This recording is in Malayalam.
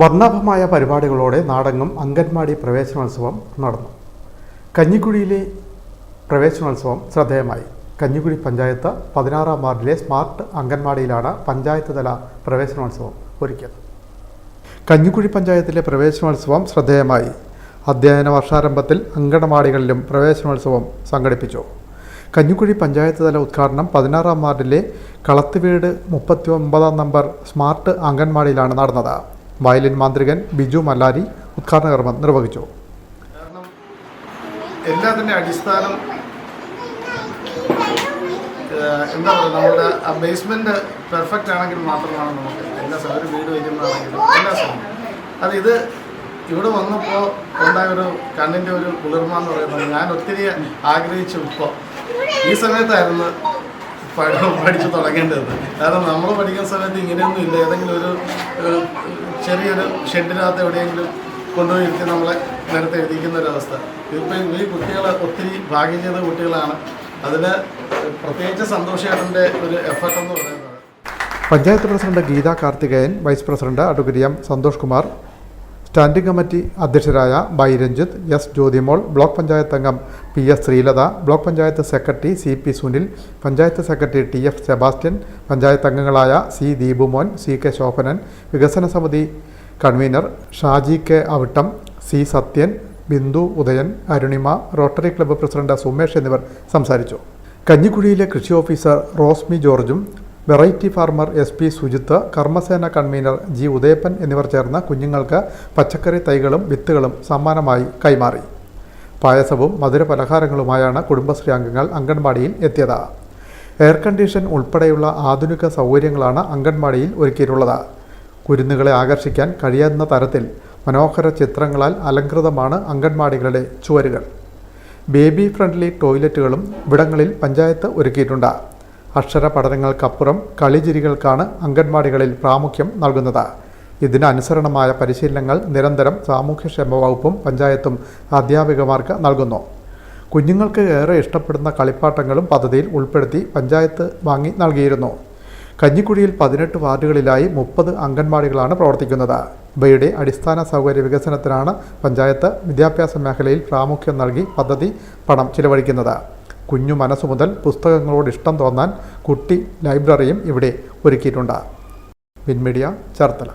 വർണാഭമായ പരിപാടികളോടെ നാടങ്ങും അംഗൻവാടി പ്രവേശനോത്സവം നടന്നു. കഞ്ഞിക്കുഴിയിലെ പ്രവേശനോത്സവം ശ്രദ്ധേയമായി. കഞ്ഞിക്കുഴി പഞ്ചായത്ത് പതിനാറാം വാർഡിലെ സ്മാർട്ട് അംഗൻവാടിയിലാണ് പഞ്ചായത്ത് തല പ്രവേശനോത്സവം ഒരുക്കിയത്. കഞ്ഞിക്കുഴി പഞ്ചായത്തിലെ പ്രവേശനോത്സവം ശ്രദ്ധേയമായി. അധ്യയന വർഷാരംഭത്തിൽ അങ്കണവാടികളിലും പ്രവേശനോത്സവം സംഘടിപ്പിച്ചു. കഞ്ഞിക്കുഴി പഞ്ചായത്ത് തല ഉദ്ഘാടനം പതിനാറാം വാർഡിലെ കളത്തുവീട് മുപ്പത്തി ഒമ്പതാം നമ്പർ സ്മാർട്ട് അംഗൻവാടിയിലാണ് നടന്നത്. വയലിൻ മാന്ത്രികൻ ബിജു മല്ലാരി ഉദ്ഘാടന കർമ്മം നിർവഹിച്ചു. എല്ലാം എല്ലാത്തിന്റെ അടിസ്ഥാനം എന്താ പറയുക നമ്മുടെ ബേസ്മെന്റ് പെർഫെക്റ്റ് ആണെങ്കിൽ മാത്രമാണ് നമുക്ക് എല്ലാ ഒരു വീട് വയ്ക്കുന്നതാണെങ്കിലും എല്ലാ സ്ഥലവും. അത് ഇത് ഇവിടെ വന്നപ്പോൾ ഉണ്ടായ ഒരു കണ്ണിന്റെ ഒരു കുളിർമ എന്ന് പറയുന്നത് ഞാൻ ഒത്തിരി ആഗ്രഹിച്ചു ഇപ്പോൾ ഈ സമയത്തായിരുന്നു പഠിച്ചു തുടങ്ങേണ്ടത്. കാരണം നമ്മൾ പഠിക്കുന്ന സമയത്ത് ഇങ്ങനെയൊന്നും ഇല്ല. ഏതെങ്കിലും ഒരു ചെറിയൊരു ഷെഡിനകത്ത് എവിടെയെങ്കിലും കൊണ്ടുപോയി ഇരുത്തി നമ്മളെ നേരത്തെ എഴുതിക്കുന്ന ഒരവസ്ഥ ഇപ്പം ഈ കുട്ടികൾ ഒത്തിരി ഭാഗ്യം ചെയ്ത കുട്ടികളാണ്. അതിന് പ്രത്യേകിച്ച് സന്തോഷേട്ടന്റെ ഒരു എഫർട്ട് എന്ന് പറയുന്നത് panchayat president Geetha Karthikeyan vice president advocate Santhosh Kumar standing committee അധ്യക്ഷരായ ബൈ രഞ്ജിത്ത് എസ് ജ്യോതിമോൾ ബ്ലോക്ക് പഞ്ചായത്ത് അംഗം P S Sreelatha block panchayat secretary C P Sunil panchayat secretary T F Sebastian panchayat അംഗങ്ങളായ C Deepumon C K Shobhanan വികസന സമിതി convener Shaji K Avittam C Sathyan Bindu Udayan Arunima rotary club president Sumesh എന്നിവർ സംസാരിച്ചു. കഞ്ഞിക്കുഴിയിലെ കൃഷി ഓഫീസർ റോസ്മി ജോർജും variety farmer S P Sujith കർമ്മസേന കൺവീനർ ജി ഉദയപ്പൻ എന്നിവർ ചേർന്ന് കുഞ്ഞുങ്ങൾക്ക് പച്ചക്കറി തൈകളും വിത്തുകളും സമ്മാനമായി കൈമാറി. പായസവും മധുര പലഹാരങ്ങളുമായാണ് കുടുംബശ്രീ അംഗങ്ങൾ അംഗൻവാടിയിൽ എത്തിയത്. എയർ കണ്ടീഷൻ ഉൾപ്പെടെയുള്ള ആധുനിക സൗകര്യങ്ങളാണ് അംഗൻവാടിയിൽ ഒരുക്കിയിട്ടുള്ളത്. കുരുന്നുകളെ ആകർഷിക്കാൻ കഴിയാവുന്ന തരത്തിൽ മനോഹര ചിത്രങ്ങളാൽ അലങ്കൃതമാണ് അംഗൻവാടികളുടെ ചുവരുകൾ. ബേബി ഫ്രണ്ട്ലി ടോയ്ലറ്റുകളും ഇവിടങ്ങളിൽ പഞ്ചായത്ത് ഒരുക്കിയിട്ടുണ്ട്. അക്ഷര പഠനങ്ങൾക്കപ്പുറം കളിചിരികൾക്കാണ് അംഗൻവാടികളിൽ പ്രാമുഖ്യം നൽകുന്നത്. ഇതിനനുസരണമായ പരിശീലനങ്ങൾ നിരന്തരം സാമൂഹ്യക്ഷേമ വകുപ്പും പഞ്ചായത്തും അധ്യാപികമാർക്ക് നൽകുന്നു. കുഞ്ഞുങ്ങൾക്ക് ഏറെ ഇഷ്ടപ്പെടുന്ന കളിപ്പാട്ടങ്ങളും പദ്ധതിയിൽ ഉൾപ്പെടുത്തി പഞ്ചായത്ത് വാങ്ങി നൽകിയിരുന്നു. കഞ്ഞിക്കുഴിയിൽ പതിനെട്ട് വാർഡുകളിലായി മുപ്പത് അംഗൻവാടികളാണ് പ്രവർത്തിക്കുന്നത്. ഇവയുടെ അടിസ്ഥാന സൗകര്യ വികസനത്തിനാണ് പഞ്ചായത്ത് വിദ്യാഭ്യാസ മേഖലയിൽ പ്രാമുഖ്യം നൽകി പദ്ധതി പണം ചിലവഴിക്കുന്നത്. കുഞ്ഞു മനസ്സു മുതൽ പുസ്തകങ്ങളോട് ഇഷ്ടം തോന്നാൻ കുട്ടി ലൈബ്രറിയും ഇവിടെ ഒരുക്കിയിട്ടുണ്ട്. വിൻമീഡിയ ചേർത്തല.